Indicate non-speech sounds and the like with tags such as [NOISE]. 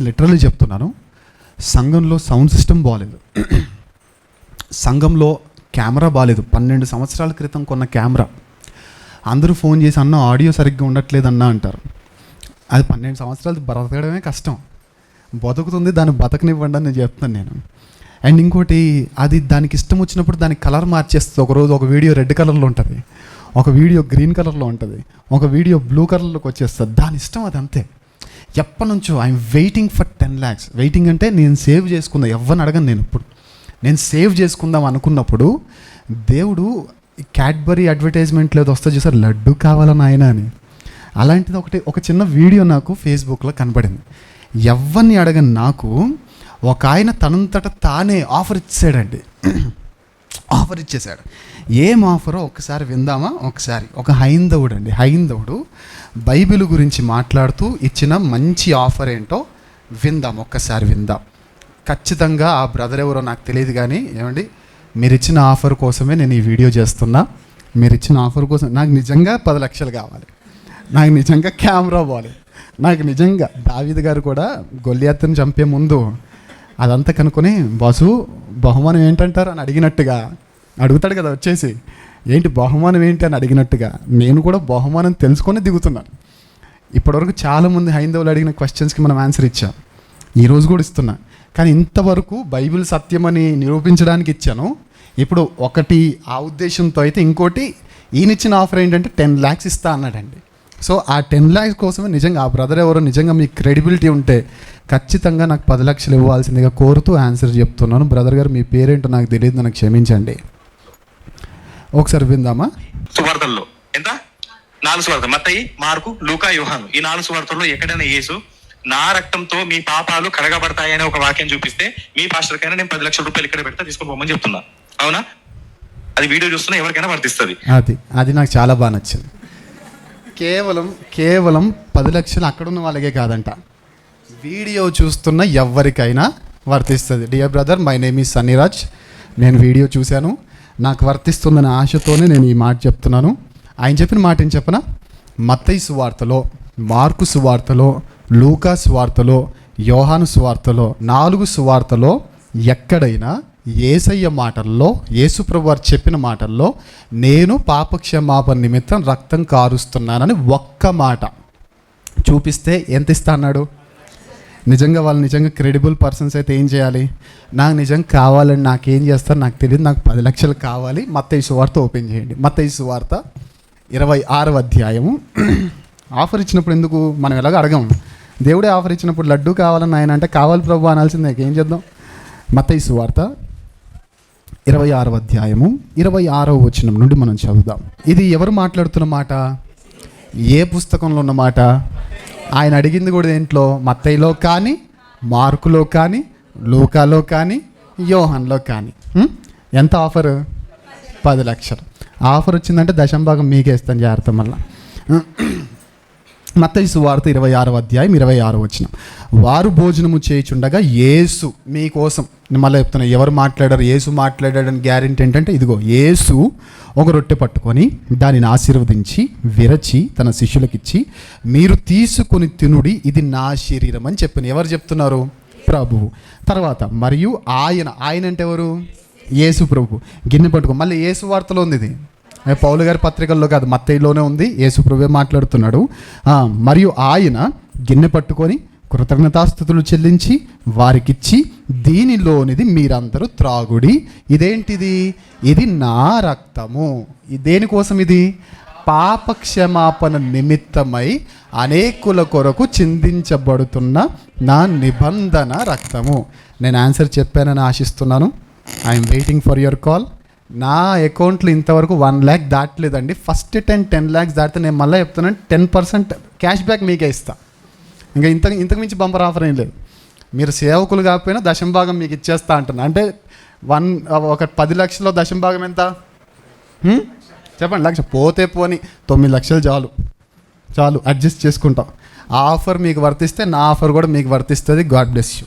Literally చెప్తున్నాను సంఘంలో sound system బాగాలేదు సంఘంలో కెమెరా బాగాలేదు పన్నెండు సంవత్సరాల క్రితం కొన్న కెమెరా. అందరూ ఫోన్ చేసి అన్న ఆడియో సరిగ్గా ఉండట్లేదు అన్న అంటారు. అది పన్నెండు సంవత్సరాలు బ్రతకడమే కష్టం. బతుకుతుంది దాన్ని బతకనివ్వండి అని నేను చెప్తాను నేను. అండ్ ఇంకోటి అది దానికి ఇష్టం వచ్చినప్పుడు దానికి కలర్ మార్చేస్తుంది. ఒకరోజు ఒక వీడియో రెడ్ కలర్లో ఉంటుంది. ఒక వీడియో గ్రీన్ కలర్లో ఉంటుంది. ఒక వీడియో బ్లూ కలర్లోకి వచ్చేస్తుంది. దాని ఇష్టం అది అంతే. ఎప్పటి నుంచో I'm waiting for ten lakhs waiting అంటే నేను సేవ్ చేసుకుందా. ఎవరిని అడగను నేను ఇప్పుడు. నేను సేవ్ చేసుకుందాం అనుకున్నప్పుడు దేవుడు క్యాడ్బరీ అడ్వర్టైజ్మెంట్ లేదు వస్తే చూసారు లడ్డు కావాలని ఆయన అని. అలాంటిది ఒకటి ఒక చిన్న వీడియో నాకు ఫేస్బుక్లో కనబడింది. ఎవరిని అడగని నాకు ఒక ఆయన తనంతట తానే ఆఫర్ ఇచ్చాడండి. ఆఫర్ ఇచ్చేశాడు. ఏం ఆఫరో ఒకసారి విందామా? ఒకసారి. ఒక హైందవుడు అండి హైందవుడు బైబిల్ గురించి మాట్లాడుతూ ఇచ్చిన మంచి ఆఫర్ ఏంటో విందాం. ఒక్కసారి విందాం. ఖచ్చితంగా ఆ బ్రదర్ ఎవరో నాకు తెలియదు కానీ ఏమండి? మీరు ఇచ్చిన ఆఫర్ కోసమే నేను ఈ వీడియో చేస్తున్నా. మీరు ఇచ్చిన ఆఫర్ కోసం నాకు నిజంగా పది లక్షలు కావాలి. నాకు నిజంగా కెమెరా పోవాలి నాకు నిజంగా దావిద్ గారు కూడా గొల్లియత్తుని చంపే ముందు అదంతా కనుక్కొని బాసు బహుమానం ఏంటంటారు? అని అడిగినట్టుగా అడుగుతాడు కదా వచ్చేసి. ఏంటి బహుమానం ఏంటి? అని అడిగినట్టుగా నేను కూడా బహుమానం తెలుసుకొని దిగుతున్నాను. ఇప్పటివరకు చాలామంది హైందవులు అడిగిన క్వశ్చన్స్కి మనం ఆన్సర్ ఇచ్చాం. ఈరోజు కూడా ఇస్తున్నా. కానీ ఇంతవరకు బైబిల్ సత్యమని నిరూపించడానికి ఇచ్చాను. ఇప్పుడు ఒకటి ఆ ఉద్దేశంతో అయితే ఇంకోటి ఈయన ఇచ్చిన ఆఫర్ ఏంటంటే టెన్ ల్యాక్స్ ఇస్తా అన్నాడండి. సో ఆ టెన్ ల్యాక్స్ కోసమే నిజంగా ఆ బ్రదర్ ఎవరో నిజంగా మీ క్రెడిబిలిటీ ఉంటే ఖచ్చితంగా నాకు పది లక్షలు ఇవ్వాల్సిందిగా కోరుతూ ఆన్సర్ చెప్తున్నాను. బ్రదర్ గారు మీ పేరేంటో నాకు తెలియదు నాకు క్షమించండి. ఒకసారి విందామా? సువార్తల్లో. ఎంత? నాలుగు సువార్తలు మత్తయి మార్కు లూకా యోహాను. ఈ నాలుగు సువార్తల్లో ఎక్కడైనా యేసు నా రక్తంతో మీ పాపాలు కడగబడతాయని ఒక వాక్యం చూపిస్తే మీ పాస్టర్ కైనా నేను పది లక్షల రూపాయలు ఇక్కడ పెడతా తీసుకొని పోమని చెప్తున్నా. అవునా? అది వీడియో చూస్తున్నా ఎవరికైనా వర్తిస్తుంది. అది అది నాకు చాలా బాగా నచ్చింది. కేవలం కేవలం పది లక్షలు అక్కడున్న వాళ్ళకే కాదంట. వీడియో చూస్తున్న ఎవరికైనా వర్తిస్తుంది. డియర్ బ్రదర్ మై నేమ్ ఈ సన్నీరాజ్ నేను వీడియో చూశాను. నాకు వర్తిస్తుందనే ఆశతోనే నేను ఈ మాట చెప్తున్నాను. ఆయన చెప్పిన మాట ఏం చెప్పనా? మత్తయి సువార్తలో మార్కు సువార్తలో లూకా సువార్తలో యోహాను సువార్తలో నాలుగు సువార్తలో ఎక్కడైనా ఏసయ్య మాటల్లో యేసుప్రభు వారు చెప్పిన మాటల్లో నేను పాపక్షమాపణ నిమిత్తం రక్తం కారుస్తున్నానని ఒక్క మాట చూపిస్తే ఎంత ఇస్తా అన్నాడు? నిజంగా వాళ్ళు నిజంగా క్రెడిబుల్ పర్సన్స్ అయితే ఏం చేయాలి? నాకు నిజంగా కావాలని నాకేం చేస్తారు? నాకు తెలియదు. నాకు పది లక్షలు కావాలి. మత్తయి సువార్త ఓపెన్ చేయండి. మత్తయి సువార్త ఇరవై ఆరవ అధ్యాయము. [CLEARS THROAT] ఆఫర్ ఇచ్చినప్పుడు ఎందుకు మనం ఎలాగో అడగం? దేవుడే ఆఫర్ ఇచ్చినప్పుడు లడ్డు కావాలని ఆయన అంటే కావాలి ప్రభు అనాల్సిందే. ఏం చేద్దాం? మత్తయి సువార్త ఇరవై ఆరవ అధ్యాయము. ఇరవై ఆరవ వచనం నుండి మనం చదువుదాం. ఇది ఎవరు మాట్లాడుతున్న మాట? ఏ పుస్తకంలో ఉన్న మాట? ఆయన అడిగింది కూడా దేంట్లో? మత్తయిలో కానీ మార్కులో కానీ లూకాలో కానీ యోహన్లో కానీ. ఎంత ఆఫరు? పది లక్షలు. ఆఫర్ వచ్చిందంటే దశంభాగం మీకేస్తాను జాగ్రత్త మళ్ళీ. మత్తయి సువార్త ఇరవై ఆరో అధ్యాయం ఇరవై ఆరో వచ్చిన వారు భోజనము చేయుచుండగా యేసు మీకోసం మళ్ళీ చెప్తున్నా ఎవరు మాట్లాడారు యేసు మాట్లాడాడని గ్యారెంటీ ఏంటంటే ఇదిగో యేసు ఒక రొట్టె పట్టుకొని దానిని ఆశీర్వదించి విరచి తన శిష్యులకిచ్చి మీరు తీసుకొని తినుడి ఇది నా శరీరం అని చెప్పిన ఎవరు చెప్తున్నారు? ప్రభువు. తర్వాత మరియు ఆయన ఆయన అంటే ఎవరు? యేసు ప్రభు గిన్నె పట్టుకో మళ్ళీ యేసు వార్తలో ఉంది ఇది. పౌలు గారి పత్రికల్లో కాదు మత్తయిలోనే ఉంది. యేసుప్రభే మాట్లాడుతున్నాడు. మరియు ఆయన గిన్నె పట్టుకొని కృతజ్ఞతాస్థుతులు చెల్లించి వారికిచ్చి దీనిలోనిది మీరందరూ త్రాగుడి. ఇదేంటిది? ఇది నా రక్తము. దేనికోసం ఇది? పాపక్షమాపణ నిమిత్తమై అనేకుల కొరకు చిందించబడుతున్న నా నిబంధన రక్తము. నేను ఆన్సర్ చెప్పానని ఆశిస్తున్నాను. I'm waiting for your call. నా అకౌంట్లో ఇంతవరకు వన్ ల్యాక్ దాటలేదండి. ఫస్ట్ టెన్ టెన్ ల్యాక్స్ దాటితే నేను మళ్ళీ చెప్తున్నాను టెన్ పర్సెంట్ క్యాష్ బ్యాక్ మీకే ఇస్తా. ఇంకా ఇంత ఇంతకు మించి బంపర్ ఆఫర్ ఏం లేదు. మీరు సేవకులు కాకపోయినా దశం భాగం మీకు ఇచ్చేస్తా అంటున్నా. అంటే వన్ ఒక పది లక్షల్లో దశం భాగం ఎంత? చెప్పండి లక్ష. పోతే పోని తొమ్మిది లక్షలు చాలు. చాలు అడ్జస్ట్ చేసుకుంటాం. ఆ ఆఫర్ మీకు వర్తిస్తే నా ఆఫర్ కూడా మీకు వర్తిస్తుంది. God bless you.